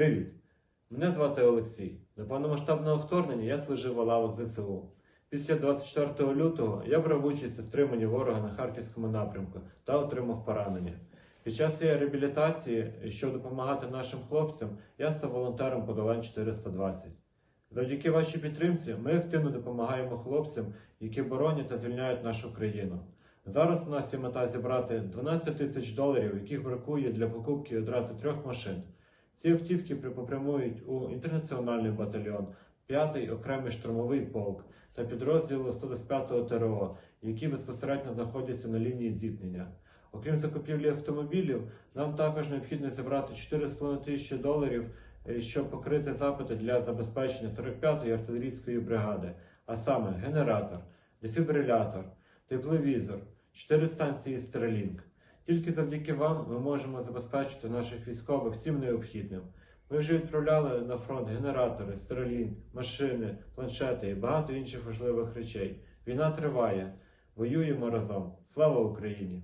Привіт! Мене звати Олексій. До повномасштабного вторгнення я служив в лавах ЗСУ. Після 24 лютого я брав участь у стриманні ворога на харківському напрямку та отримав поранення. Під час цієї реабілітації, щоб допомагати нашим хлопцям, я став волонтером подолань 420. Завдяки вашій підтримці ми активно допомагаємо хлопцям, які боронять та звільняють нашу країну. Зараз у нас є мета зібрати 12 тисяч доларів, яких бракує для покупки одразу трьох машин. Ці автівки попрямують у інтернаціональний батальйон, 5-й окремий штурмовий полк та підрозділи 125-го ТРО, які безпосередньо знаходяться на лінії зіткнення. Окрім закупівлі автомобілів, нам також необхідно зібрати 4,5 тисячі доларів, е, щоб покрити запити для забезпечення 45-ї артилерійської бригади, а саме генератор, дефібрилятор, тепловізор, 4 станції Starlink. Тільки завдяки вам ми можемо забезпечити наших військових всім необхідним. Ми вже відправляли на фронт генератори, стрелін, машини, планшети і багато інших важливих речей. Війна триває. Воюємо разом. Слава Україні!